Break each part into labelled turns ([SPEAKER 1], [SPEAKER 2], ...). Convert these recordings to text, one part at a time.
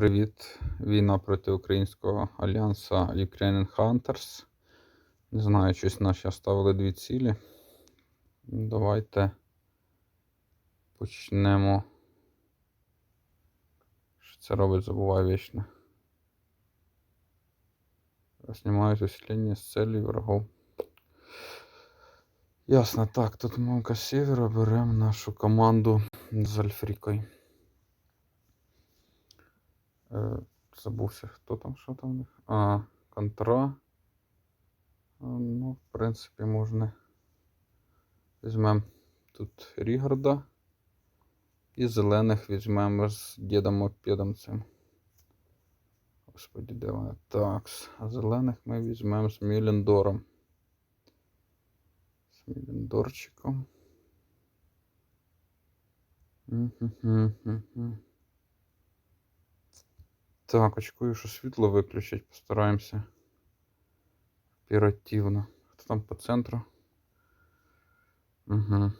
[SPEAKER 1] Привіт! Війна проти українського альянсу Ukrainian Hunters. Не знаю, щось наші оставили дві цілі. Давайте почнемо. Що це робить, забуваю вічно. Знімають усилення з целей врагов. Ясно, так, тут мамка севера беремо нашу команду з Альфрікою. Е, Забувся, хто там, що там у них. А, контра. Ну, в принципі, можна. Візьмемо тут Рігарда. І зелених візьмемо з дідом мопедом цим. Господи, де вони? Такс. А зелених ми візьмемо з Міліндором. З Міліндорчиком. Мгм-гм-гм-гм. Так, очкую, що світло виключить, постараємося оперативно. Хто там по центру? Угу.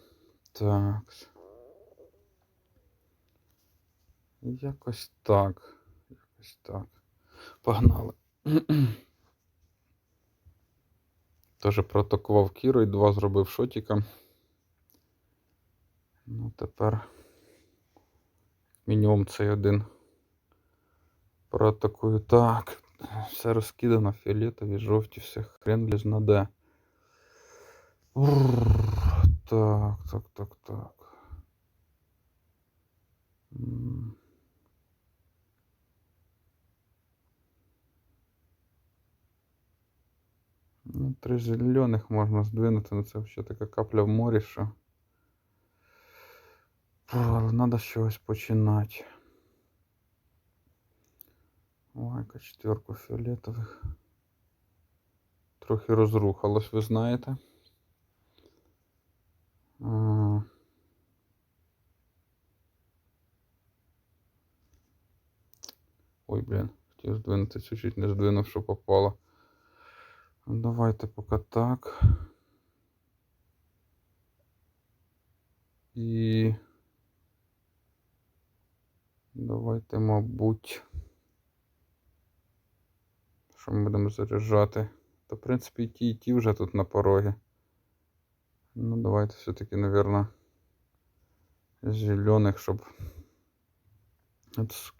[SPEAKER 1] Так. Якось так. Якось так. Погнали. Тоже протокував Кіру і два зробив шотіка. Ну, тепер мінімум цей один проатакую. Так. Все розкидано, фіолетові, жовті, все хрен ліз на де. Бррр. Так, так, так, так. М. Ну, три зелених можна здвинути, але це ще така капля в морі, що. Бррр, Але треба з чогось починати. Лайка четверку фіолетових. Трохи розрухалось, ви знаєте. А. Ой, блін, хотів здвинути, чуть-чуть не здвинув, що попало. Давайте поки так. І давайте, мабуть. Що ми будемо заряджати? Та, в принципі, і ті, і ті вже тут на порогі. Ну, давайте все-таки, наверное, зеленых, щоб.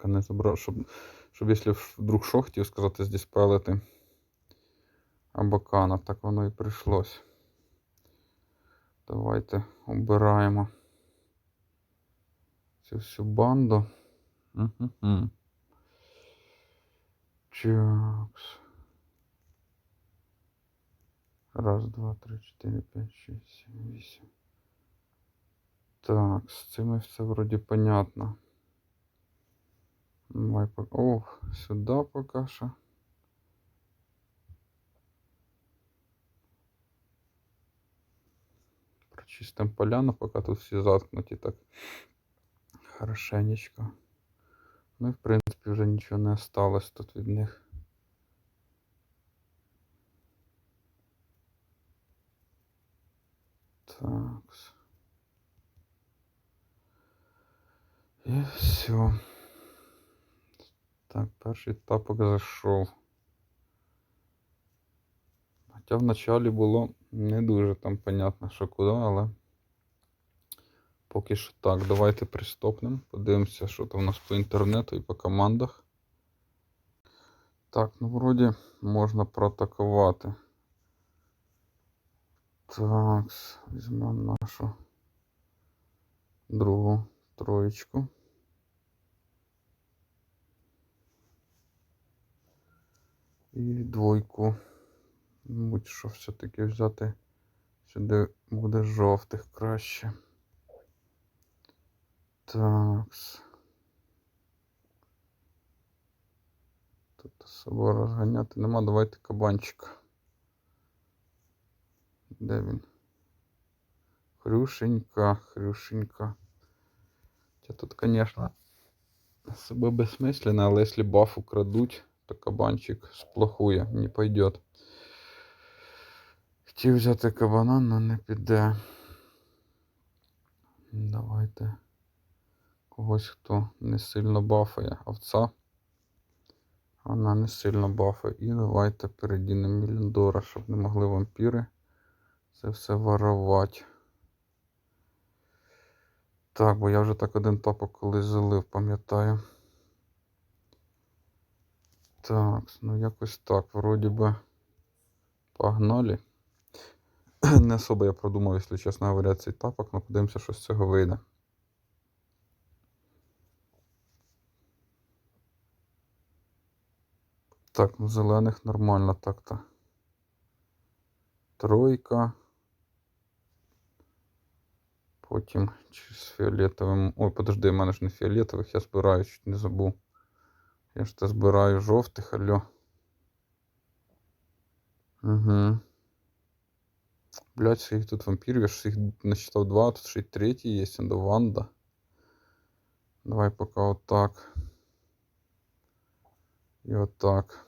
[SPEAKER 1] Не забрав, щоб, щоб якщо вдруг що хотів сказати, здесь пелити Абакана, так воно і прийшлось. Давайте обираємо цю всю банду. Угу. Чакс. Раз, два, три, чотири, п'ять, шість, сім, вісім. Так, з цим все вроді понятно. Давай по... Ох, сюди поки що. Прочистим поляну, поки тут всі заткнуті так хорошенечко. Ну і в принципі вже нічого не осталось тут від них. Так. І все. Так, перший тапок зайшов. Хоча в началі було не дуже там понятно, що куди, але поки що так. Давайте пристопнемо. Подивимося, що там у нас по інтернету і по командах. Так, ну вроді можна проатакувати. Так, візьмемо нашу другу троєчку. І двойку. Мабуть, що все-таки взяти сюди буде жовтих краще. Такс. Тут особо розганяти нема. Давайте кабанчика. Де він? Хрюшенька, хрюшенька. Хоча тут, конечно, особо бессмысленно, але если баф украдуть, то кабанчик сплохує, не пойдет. Хотів взяти кабана, но не піде. Давайте когось, хто не сильно бафає. Овца. Вона не сильно бафа. І давайте передінемо Міліндора, щоб не могли вампіри це все воровати. Так, бо я вже так один тапок колись залив, пам'ятаю. Так, ну якось так, вроді би. Погнали. Не особо я продумав, якщо чесно говоря, цей тапок, але подивимося, що з цього вийде. Так, ну зелених нормально так-то. Тройка. Потім чи з фіолетовим. Ой, подожди, в мене ж не фіолетових, я збираю, чуть не забув. Я ж те збираю жовтих, алло. Угу. Блять, їх тут вампірів, я ж їх насчитав два, тут ще й третій є, до Ванда. Давай поки отак. І отак.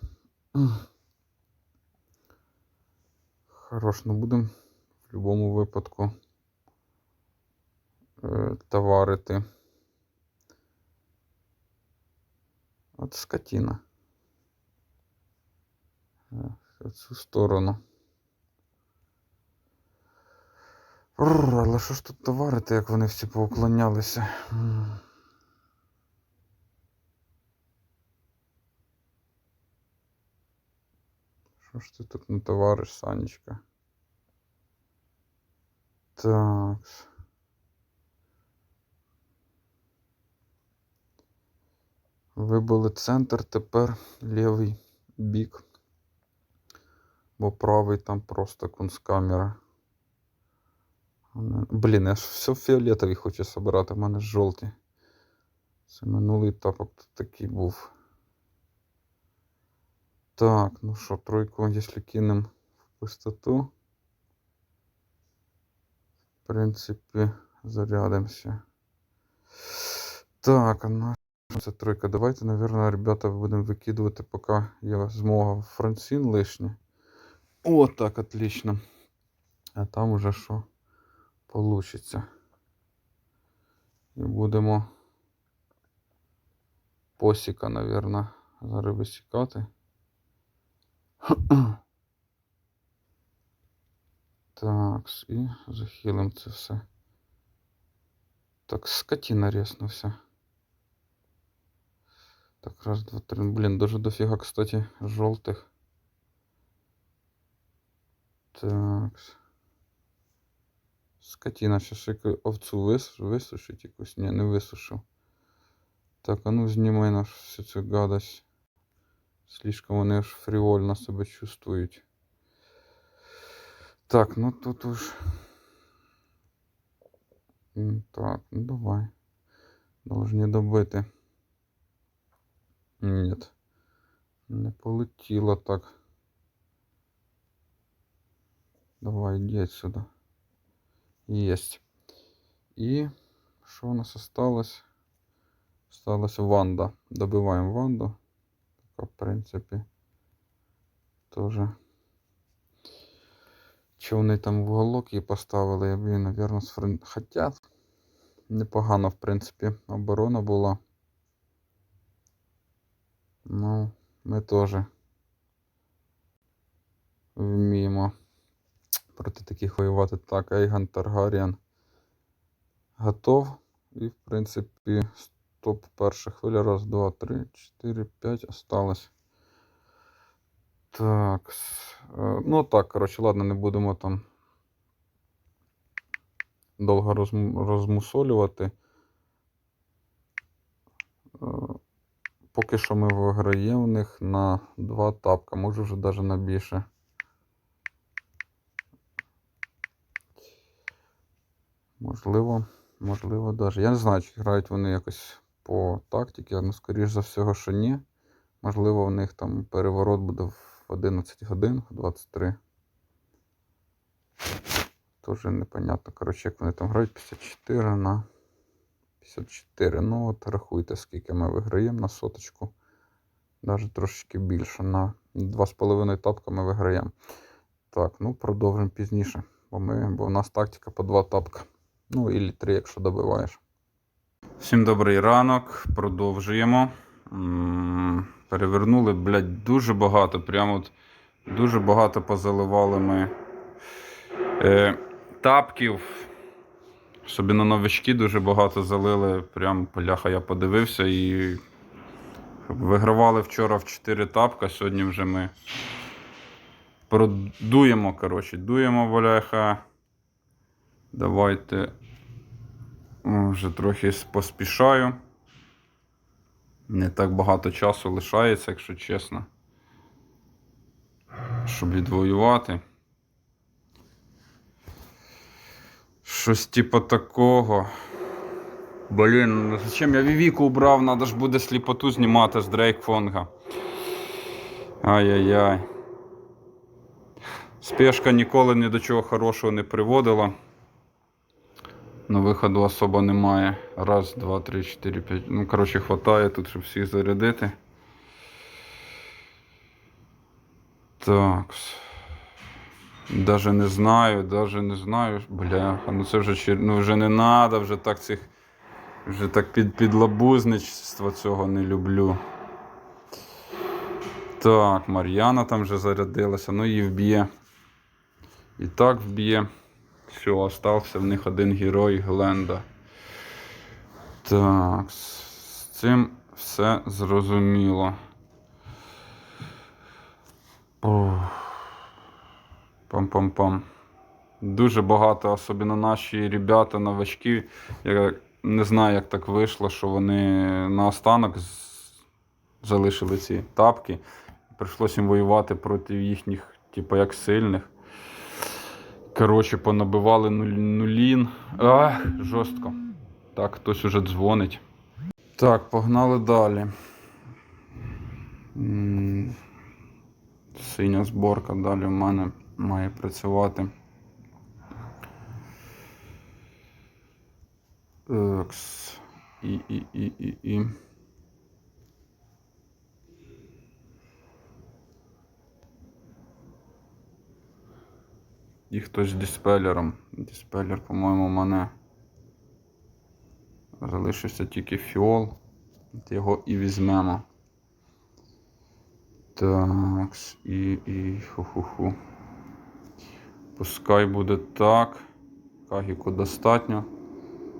[SPEAKER 1] Хорош, ну будемо в будь-якому випадку е, товарити. От скотина. Е, В цю сторону. Рррр, але що ж тут товарити, як вони всі поуклонялися? Що ж ти тут не товариш, Санечка? Так. Вибили центр, тепер лівий бік. Бо правий там просто кунсткамера. Блін, я ж все фіолетові хочу собирати, в мене жовті. Це минулий тут такий був. Так, ну що, тройку, якщо кинемо в пустоту. В принципі, зарядимося. Так, що це тройка? Давайте, наверное, ребята, будемо викидувати, поки є змога Франсін лишнє. О, так, отлично. А там уже що получиться. І будемо посіка, наверное, зараз висікати. Так, і захилим це все. Так, скотина ріснувся. Так, раз, два, три. Блін, дуже дофіга, кстати, жовтих. Так. Скотина, ж овцу вис... висушить якусь? Ні, не висушив. Так, а ну знімай наш всю цю гадость. Слишком вони ж фрівольно себе чувствують. Так, ну тут уж. Так, ну давай. Должны добити. Нет. Не полетіло так. Давай, иди отсюда. Есть. И что у нас осталось? Осталась Ванда. Добиваем Ванду. В принципі, тоже. Чи вони там в уголок її поставили, я б її, напевно, з. Хоча непогано, в принципі, оборона була. Ну, ми теж вміємо проти таких воювати. Так, Ейган Таргаріан готов. І, в принципі, стоп перша хвиля. Раз, два, три, чотири, п'ять. Осталось. Так. е, Ну так, коротше, ладно, не будемо там довго розм- розмусолювати. Е, Поки що ми виграємо в них на два тапка, може вже навіть на більше. Можливо, можливо, даже. Я не знаю, чи грають вони якось по тактиці, але скоріш за всього, що ні. Можливо, в них там переворот буде в 11 годин, в 23. Тоже непонятно. Коротше, як вони там грають 54 на 54. Ну, от рахуйте, скільки ми виграємо на соточку. Навіть трошечки більше. На 2,5 тапка ми виграємо. Так, ну продовжимо пізніше. Бо, ми, бо в нас тактика по 2 тапка. Ну, і 3, якщо добиваєш. Всім добрий ранок. Продовжуємо. Перевернули, блядь, дуже багато. Прямо от дуже багато позаливали ми е, тапків. Собі на новички дуже багато залили. Прям поляха я подивився і вигравали вчора в 4 тапка. Сьогодні вже ми продуємо, коротше, дуємо Валяха. Давайте вже трохи поспішаю. Не так багато часу лишається, якщо чесно. Щоб відвоювати. Щось типу такого. Блін, ну зачем я Вівіку убрав? Надо ж буде сліпоту знімати з Дрейк Фонга. Ай-яй-яй. Спешка ніколи ні до чого хорошого не приводила. Но виходу особо немає. Раз, два, три, чотири, п'ять. Ну, коротше, хватає тут, щоб всіх зарядити. Так. Даже не знаю, даже не знаю. Бляха, ну це вже чер... ну вже не надо, вже так цих. Вже так під, підлабузництво цього не люблю. Так, Мар'яна там вже зарядилася, ну її вб'є. І так вб'є. Все, остався в них один герой Гленда. Так, з цим все зрозуміло. Пам-пам-пам. Дуже багато, особливо наші ребята, новачки. Я не знаю, як так вийшло, що вони на останок залишили ці тапки. Прийшлося їм воювати проти їхніх, типу, як сильних. Коротше, понабивали нулін. Ах, жорстко. Так, хтось уже дзвонить. Так, погнали далі. Синя зборка далі в мене має працювати. Екс. І, і, і, і, і. І хтось з диспелером. Диспелер, по-моєму, мене залишився тільки фіол. От Його і візьмемо. Так, і, і ху-ху-ху. Пускай буде так. Кагіку достатньо.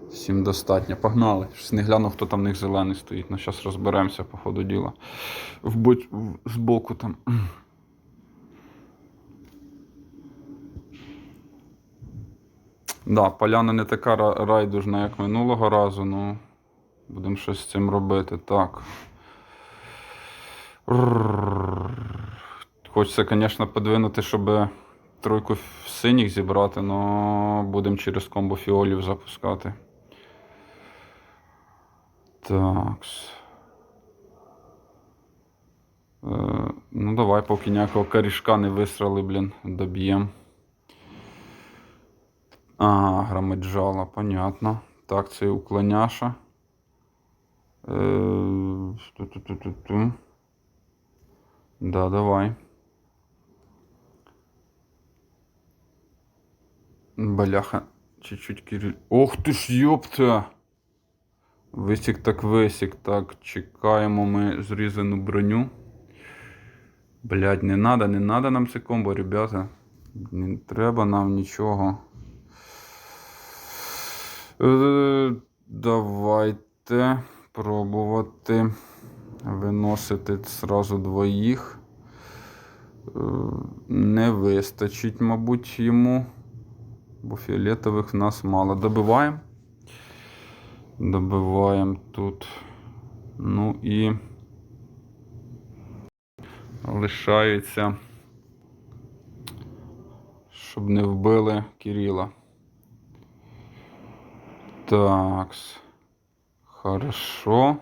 [SPEAKER 1] Всім достатньо. Погнали. Не гляну, хто там в них зелений стоїть. Ну, зараз розберемося по ходу діла. В боч... в- Збоку там. Да, поляна не така райдужна, як минулого разу, ну будемо щось з цим робити. Так. Хочеться, звісно, подвинути, щоб тройку синіх зібрати, але будемо через комбо фіолів запускати. Так. Ну, давай, поки ніякого корішка не висрали, блін, доб'ємо. Ага, громаджала, понятно. Так, це уклоняша. Е, ту-ту-ту-ту-ту. Да, давай. Бляха, чуть-чуть Кирилл. Ох ти ж йопта! Висік так висік. Так, чекаємо ми зрізану броню. Блядь, не надо, не надо нам це комбо, ребята. Не треба нам нічого. Е, Давайте пробувати виносити зразу двоїх. Е, Не вистачить, мабуть, йому. Бо фіолетових в нас мало. Добиваємо. Добиваємо тут. Ну і лишається, щоб не вбили Кирила. Такс. Хорошо.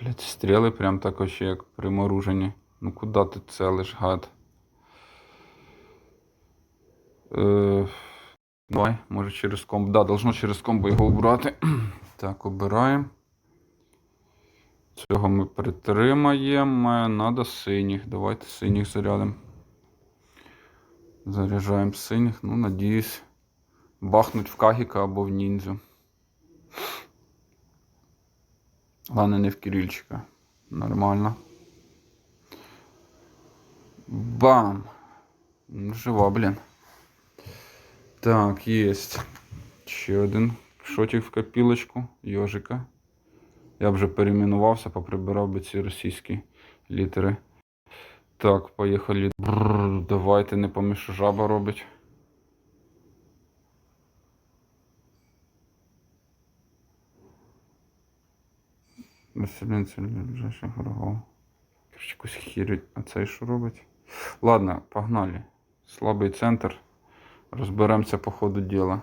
[SPEAKER 1] Блять, стріли прям так вообще як приморожені. Ну куди ти целиш, гад? Е, давай, може через комбо. Да, должно через комбо його убрати. так, обираємо. Цього ми притримаємо. Надо синіх. Давайте синіх зарядимо. Заряджаємо синіх. Ну, надіюсь, бахнуть в Кагіка або в ніндзю. Ладно, не в Кирильчика. Нормально. Бам! Ну, Жива, блін. Так, есть. Ще один шотик в копілочку, йожика. Я б вже перейменувався, поприбирав би ці російські літери. Так, поїхали. Бррр, давайте не помішу жаба робить. Населенці ближайших ворогов. Короче, якусь хірі. А цей що робить? Ладно, погнали. Слабий центр. Розберемося по ходу діла.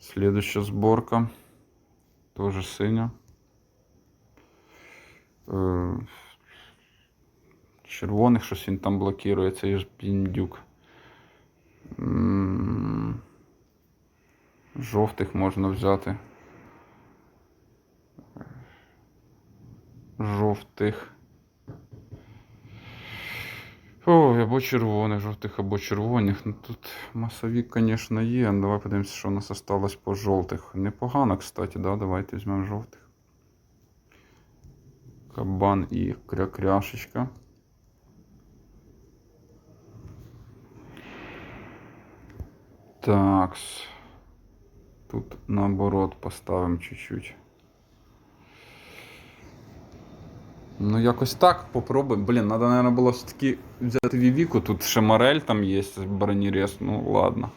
[SPEAKER 1] Следующая сборка. Тоже синя. Червоних щось він там блокує, цей ж піндюк. Жовтих можна взяти. Жовтих. О, або червоних, жовтих, або червоних. Ну тут масовік, звісно, є. Ну, Давай подивимося, що у нас осталось по жовтих. Непогано, кстати, да? Давайте візьмемо жовтих. Кабан і крякряшечка. Так. Тут наоборот поставимо чуть-чуть. Ну, якось так попробуємо. Блін, треба, наверное, було все-таки взяти Вівіку. Тут ще Морель там є, бронірез. Ну, ладно.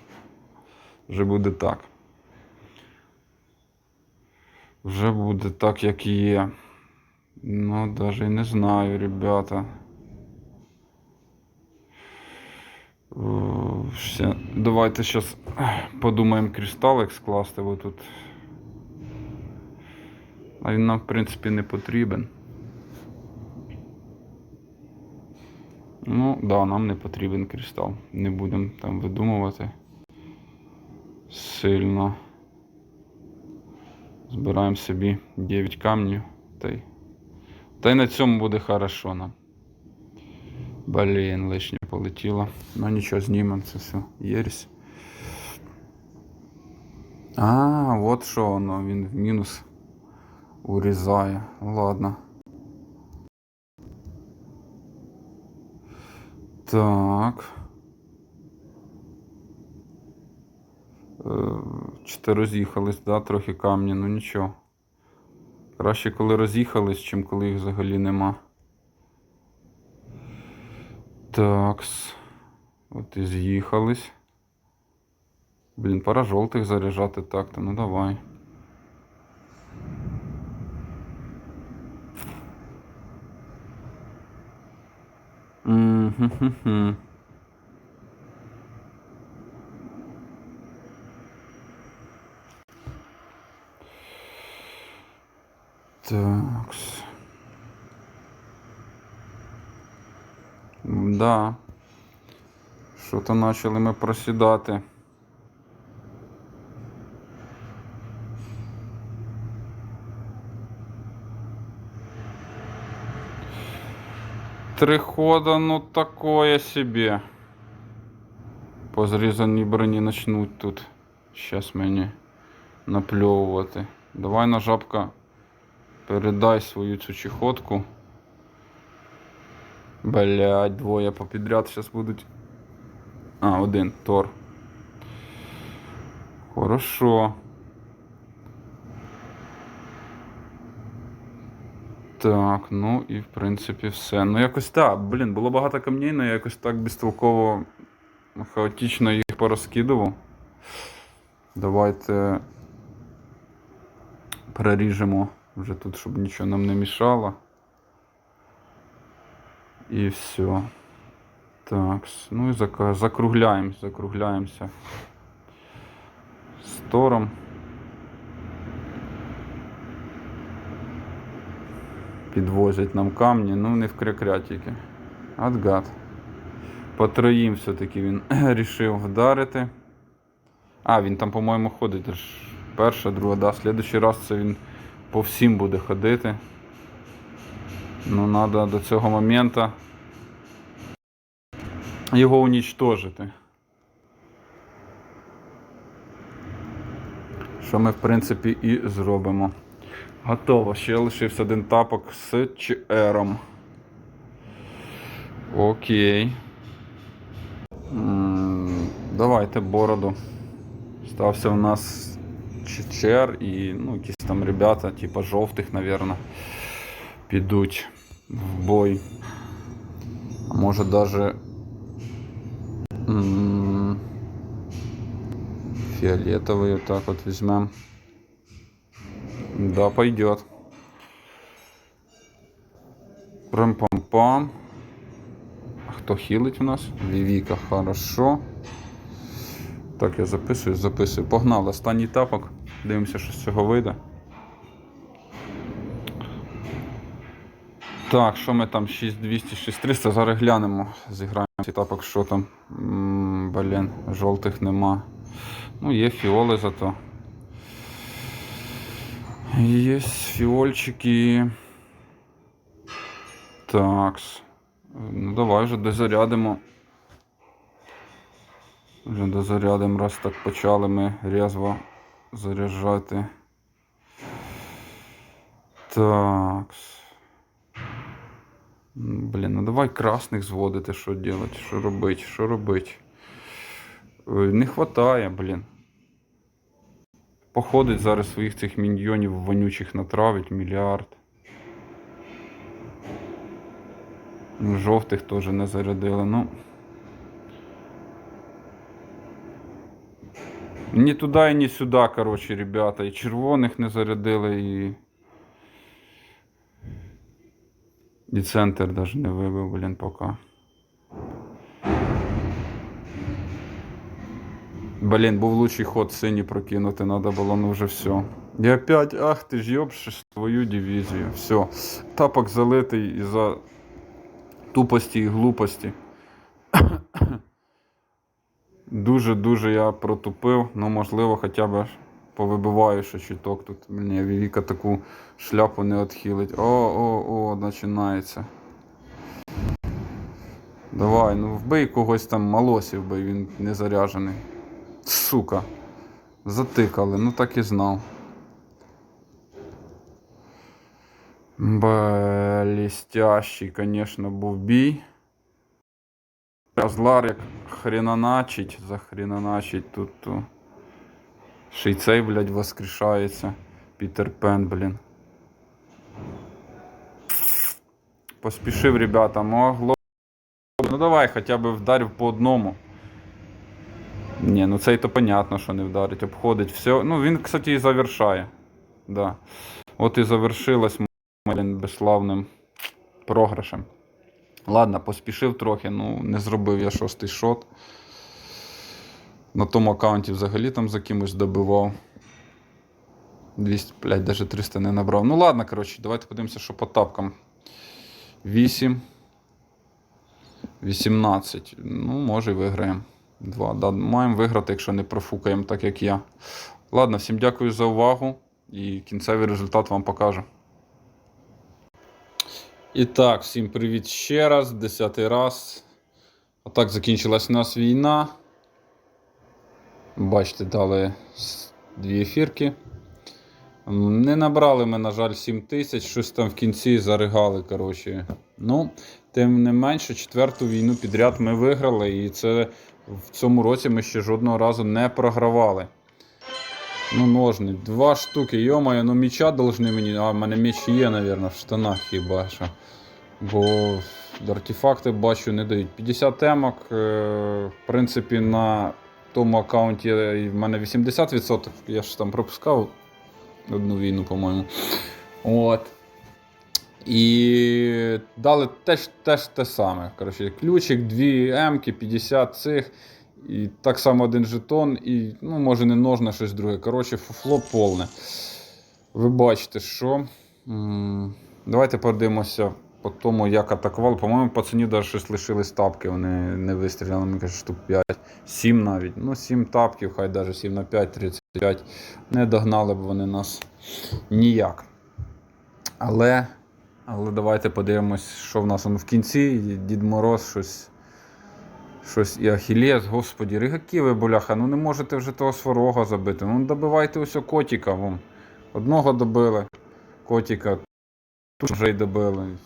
[SPEAKER 1] Вже буде так. Вже буде так, як є. Ну, даже і не знаю, ребята. Ще- Давайте зараз подумаємо кристалик скласти, бо тут. А він нам, в принципі, не потрібен. Ну, да, нам не потрібен кристал. Не будемо там видумувати. Сильно. Збираємо собі 9 камнів. Та й, та й на цьому буде хорошо нам. Блін, лишнє полетіло. Ну нічого, знімемо це все. Єресь. А, от що воно, він в мінус урізає. Ладно. Так. Е, Чи роз'їхались, да, трохи камні, ну нічого. Краще, коли роз'їхались, чим коли їх взагалі нема. Такс. От і з'їхались. Блін, пора жовтих заряджати так-то, ну давай. Мгм. Такс. Да. Що-то почали ми просідати. Три хода, ну такое себе. По зрізаній броні начнуть тут. Щас мені напльовувати. Давай на жабка передай свою цю чехотку. Блять, двоє попідряд зараз будуть. А, один, Тор. Хорошо. Так, ну і в принципі все. Ну якось так, блін, було багато камней, але я якось так безтолково хаотично їх порозкидував. Давайте переріжемо вже тут, щоб нічого нам не мішало. І все. Так, ну і зак- закругляємось, закругляємося з тором. Підвозять нам камні, ну не в крякря тільки. От. По троїм все-таки він рішив вдарити. А, він там, по-моєму, ходить. аж Перша, друга, да. Слідуючий раз це він по всім буде ходити. Ну, треба до цього моменту його унічтожити. Що ми, в принципі, і зробимо. Готово. Ще лишився один тапок з ЧРом. Окей. Давайте бороду. Стався у нас ЧР і ну, якісь там ребята, типа жовтих, напевно, підуть в бой. А може даже фиолетовый вот так вот возьмем. Да, пойдет. Прям-пам-пам. Хто хилить у нас? Вівіка, хорошо. Так, я записую, записую. Погнали, останній тапок. Дивимося, що з цього вийде. Так, що ми там 6200, 6300, зараз глянемо. Зіграємо цей тапок, що там. Блін, жовтих нема. Ну, є фіоли зато. Є фіольчики. Такс. Ну давай вже дозарядимо. Вже дозарядимо, раз так почали ми різво заряджати. Такс. Блін, ну давай красних зводити, що робити, що робити, що робити. Не хватає, блін. Походить зараз своїх цих міньйонів вонючих натравить мільярд. Ну, Жовтих теж не зарядили, ну. Ні туди і ні сюди, коротше, ребята. І червоних не зарядили, і. І центр навіть не вибив, блін, поки. Блін, був лучший ход синій прокинути, надо було, ну вже все. І опять, ах ти ж йобшиш свою дивізію. Все. Тапок залитий із-за тупості і глупості. Дуже-дуже я протупив, ну можливо хоча б повибиваю ще чуток тут. Мені Вівіка таку шляпу не відхилить. О, о, о, починається. Давай, ну вбий когось там малосів, вбий, він не заряджений. Сука. Затикали, ну так і знав. Блістящий, конечно, був бій. Злар як хренаначить, захренаначить тут. То. Ще й цей, блядь, воскрешається. Пітер Пен, блін. Поспішив, ребята, могло. Ну давай хоча б вдарив по одному. Ні, ну цей то понятно, що не вдарить, обходить все. Ну він, кстати, і завершає. Да. От і завершилась блін, безславним програшем. Ладно, поспішив трохи, ну не зробив я шостий шот. На тому аккаунті взагалі там за кимось добивав. 200, блядь, даже 300 не набрав. Ну ладно, коротше, давайте подивимося, що по тапкам. 8. 18. Ну, може і виграємо. Два. Да, маємо виграти, якщо не профукаємо, так як я. Ладно, всім дякую за увагу і кінцевий результат вам покажу. І так, всім привіт ще раз, десятий раз. Отак закінчилась у нас війна. Бачите, дали дві ефірки. Не набрали ми, на жаль, 7 тисяч, щось там в кінці заригали. коротше. Ну, тим не менше, четверту війну підряд ми виграли, і це в цьому році ми ще жодного разу не програвали. Ну, ножни, два штуки, йомаю, ну міча должны мені. А, в мене меч є, мабуть, в штанах хіба що. Бо артефакти бачу не дають. 50 темок, е, в принципі, на тому аккаунті в мене 80%, я ж там пропускав одну війну, по-моєму. От. І дали теж, теж те саме. Коротше, ключик, 2 М-ки, 50 цих. І так само один жетон, і, ну, може, не ножна, щось друге. Коротше, фуфло повне. Ви бачите, що. Давайте подивимося по тому, як атакували. По-моєму, пацанів навіть щось лишились тапки, вони не вистріляли, мені каже, штук 5. 7 навіть. Ну, 7 тапків, хай навіть 7 на 5, 35. Не догнали б вони нас ніяк. Але, але давайте подивимось, що в нас воно в кінці. Дід Мороз щось. Щось і Ахілес, господі, ригаки ви, боляха, ну не можете вже того сварога забити. Ну добивайте ось котіка. Вон. Одного добили. котика. Тут вже й добили.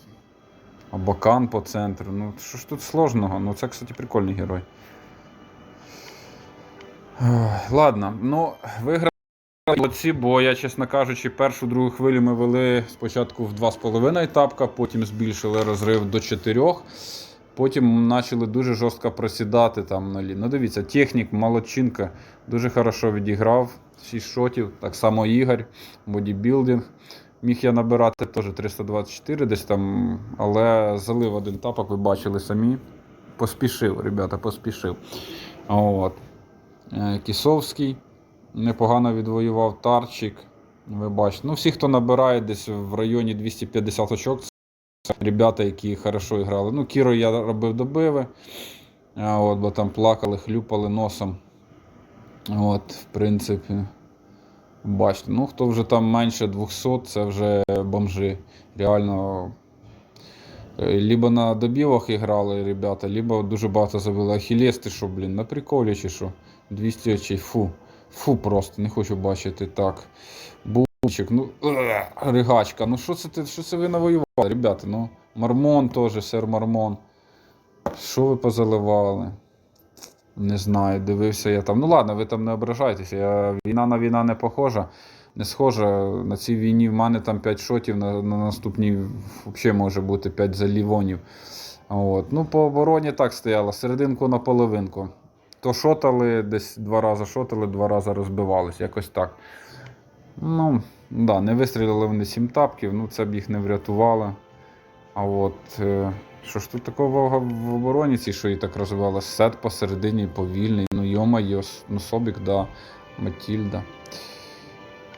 [SPEAKER 1] Абакан по центру. Ну, що ж тут сложного? Ну, це, кстати, прикольний герой. Ладно, ну, виграли молодці, бо я, чесно кажучи, першу другу хвилю ми вели спочатку в 2,5 етапка, потім збільшили розрив до 4. Потім почали дуже жорстко просідати там на лі. Ну, дивіться, технік, молодчинка, дуже хорошо відіграв. 6 шотів, так само Ігор, бодібілдинг. Міг я набирати теж 324 десь там, але залив один тапок, ви бачили самі. Поспішив, ребята, поспішив. От. Е, Кісовський непогано відвоював Тарчик. Ви бачите. Ну, всі, хто набирає десь в районі 250 очок, це ребята, які хорошо грали. Ну, Кіро я робив добиви, от, бо там плакали, хлюпали носом. От, в принципі. Бачите, ну хто вже там менше 200, це вже бомжи. Реально. е, Либо на добівах грали ребята, либо дуже багато забили. ахілести, що, блін, на приколі чи що? 200 очей, фу. Фу, просто не хочу бачити так. Бучик, ну е, ригачка. Ну що це ти, що це ви навоювали, ребята? Ну, Мармон теж, сер Мармон. Що ви позаливали? Не знаю, дивився я там. Ну ладно, ви там не ображайтеся. Я... Війна на війна не похожа. Не схожа. На цій війні в мене там 5 шотів, на, на наступній взагалі може бути 5 залівонів. От. Ну, по обороні так стояло, серединку на половинку. То шотали, десь два рази шотали, два рази розбивались, якось так. Ну, да, не вистрілили вони 7 тапків, ну це б їх не врятувало. А от. Е... Що ж тут такого в обороні цій, що і так розвивалась? Сет посередині повільний. Ну йома-йо, ну Собік, да, Матільда.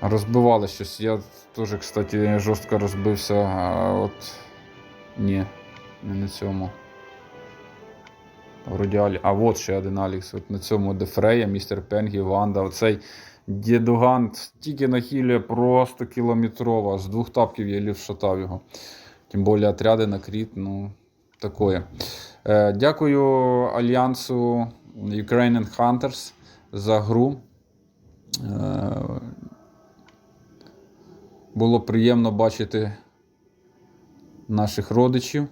[SPEAKER 1] Розбивали щось. Я теж, кстати, жорстко розбився. А от. Ні, не на цьому. Вроді А от ще один Алікс. От на цьому Дефрея, містер Пенгі, Ванда. Оцей дідуган тільки нахилює просто кілометрово. З двох тапків я лів шатав його. Тим більше отряди на кріт, ну, такое. Е, дякую Альянсу Ukrainian Hunters за гру. Е, було приємно бачити наших родичів.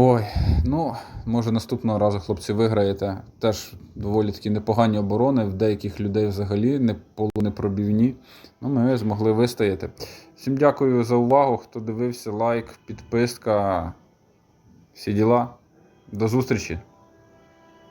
[SPEAKER 1] Ой, ну, може наступного разу хлопці виграєте. Теж доволі такі непогані оборони. В деяких людей взагалі не полунепробівні. Ну, ми змогли вистояти. Всім дякую за увагу. Хто дивився, лайк, підписка. Всі діла. До зустрічі!